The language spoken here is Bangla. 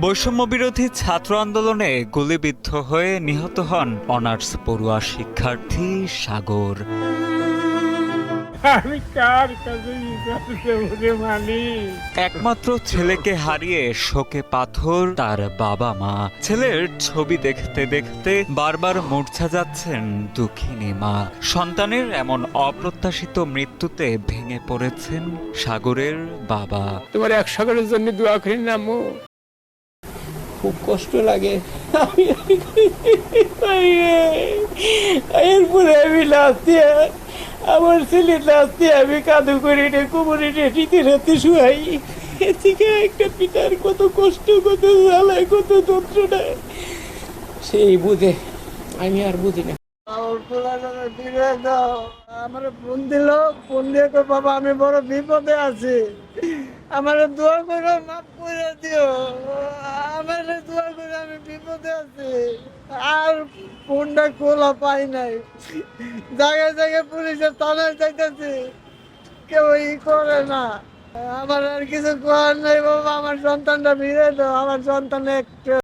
বৈষম্য বিরোধী ছাত্র আন্দোলনে গুলিবিদ্ধ হয়ে নিহত হন অনার্স পড়ুয়া শিক্ষার্থী সাগর। আমি কার কাছে হিসাব দেবো রে মানি একমাত্র ছেলেকে হারিয়ে শোকে পাথর তার বাবা মা ছেলের ছবি দেখতে দেখতে বারবার মূর্ছা যাচ্ছেন দুঃখিনী মা সন্তানের এমন অপ্রত্যাশিত মৃত্যুতে ভেঙে পড়েছেন সাগরের বাবা তোমার এক সাগরের জন্য দোয়া করি না মো খুব কষ্ট লাগে আমি এরপরে আমি লাস্টে আমার ছেলে লাস্টে আমি কাদু করে রে কোমরে রে শীতে রাতে শুয়াই। এদিকে একটা পিতার কত কষ্ট, কত জ্বালায়, কত যন্ত্রণা। সেই বুঝে, আমি আর বুঝি না। আমার দিল, ফোন দিয়ে বাবা, আমি বড় বিপদে আছি। আমার দোয়া করে, মাফ করে দিও। আমি বিপদে আছি। আর ফোনটা খোলা পাই নাই। জায়গায় জায়গায় পুলিশের থানায় যাইতেছি। কেউ ই করে না। আমার আর কিছু করার নাই বাবা, আমার সন্তানটা ফিরে দাও, আমার সন্তান একটু